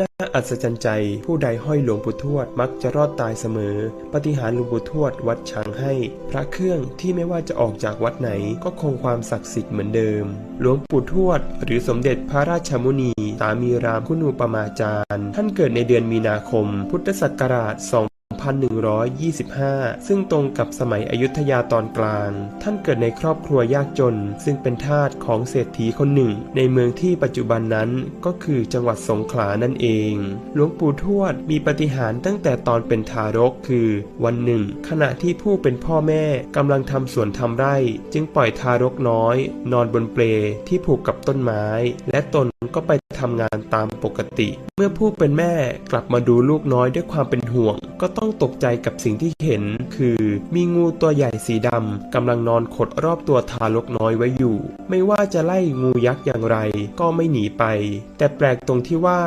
น่าอัศจรรย์ใจ ผู้ใดห้อยหลวงปู่ทวดมักจะรอดตายเสมอ ปฏิหารหลวงปู่ทวดวัดช้างให้ พระเครื่องที่ไม่ว่าจะออกจากวัดไหนก็คงความศักดิ์สิทธิ์เหมือนเดิม หลวงปู่ทวด หรือสมเด็จพระราชมุนี สามีรามคุณูปมาจารย์ ท่านเกิดในเดือนมีนาคม พุทธศักราช 2125 ซึ่งตรงกับสมัยอยุธยาตอนกลาง ท่านเกิดในครอบครัวยากจน ซึ่งเป็นทาสของเศรษฐีคนหนึ่ง ในเมืองที่ปัจจุบันนั้นก็คือจังหวัดสงขลานั่นเอง หลวงปู่ทวดมีปฏิหารตั้งแต่ตอนเป็นทารกคือ วันหนึ่ง ขณะที่ผู้เป็นพ่อแม่กำลังทำสวนทำไร่ จึงปล่อยทารกน้อย นอนบนเปลที่ผูกกับต้นไม้ และตนก็ไปทำงานตามปกติ เมื่อผู้เป็นแม่กลับมาดูลูกน้อยด้วยความเป็นห่วง ก็ต้องตกใจกับสิ่งที่เห็น คือมีงูตัวใหญ่สีดำกำลังนอนขดรอบตัวทารกน้อยไว้อยู่ ไม่ว่าจะไล่งูยักษ์อย่างไร ก็ไม่หนีไป แต่แปลกตรงที่ว่า